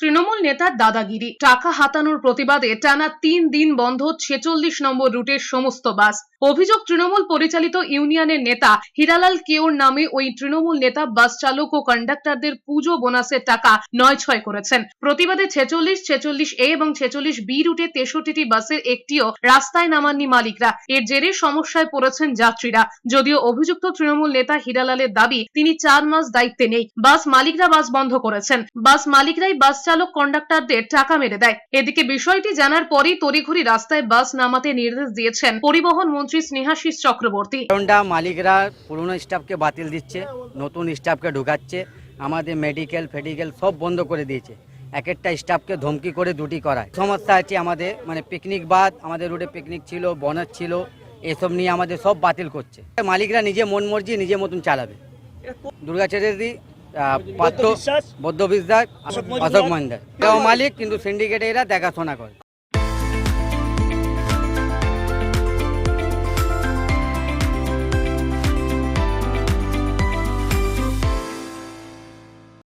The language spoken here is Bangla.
তৃণমূল নেতার দাদাগিরি। টাকা হাতানোর প্রতিবাদে টানা তিন দিন বন্ধ ছেচল্লিশ নম্বর রুটের সমস্ত বাস। অভিযোগ তৃণমূল পরিচালিত ইউনিয়নের নেতা হিরালাল কেওর নামে ওই তৃণমূল নেতা, বাস চালক ও কন্ডাক্টরদের পুজো বোনাসের টাকা নয় ছয় করেছেন। প্রতিবাদে ছেচল্লিশ ছেচল্লিশ এ এবং ছেচল্লিশ বি রুটে তেষট্টিটি বাসের একটিও রাস্তায় নামাননি মালিকরা। এর জেরে সমস্যায় পড়েছেন যাত্রীরা। যদিও অভিযুক্ত তৃণমূল নেতা হিরালালের দাবি, তিনি চার মাস দায়িত্বে নেই। বাস মালিকরা বাস বন্ধ করেছেন। বাস মালিকরাই বাস চালক কন্ডাক্টরদের টাকা মেরে দেয়। এদিকে বিষয়টি জানার পরই তড়িঘড়ি রাস্তায় বাস নামাতে নির্দেশ দিয়েছেন পরিবহন মন্ত্রী স্নেহাশিস চক্রবর্তী। কারণটা মালিকরা পুরনো স্টাফকে বাতিল দিচ্ছে, নতুন স্টাফকে ঢুকাচ্ছে, আমাদের মেডিকেল ফেডিকেল সব বন্ধ করে দিয়েছে। এক একটা স্টাফকে ধমকি করে দুটি করায়। সমস্যা আছে আমাদের মানে পিকনিক বাদ, আমাদের রুটে পিকনিক ছিল বনাস ছিল, এসব নিয়ে আমাদের সব বাতিল করছে। মালিকরা নিজে মন মর্জি নিজে মতন চালাবে। দুর্গা চ্যাটার্জি পাত্র? বৌদ্ধ বিশ্বাস অশোক মহিন্দা এরাও মালিক কিন্তু সিন্ডিকেটে এরা দেখাশোনা করে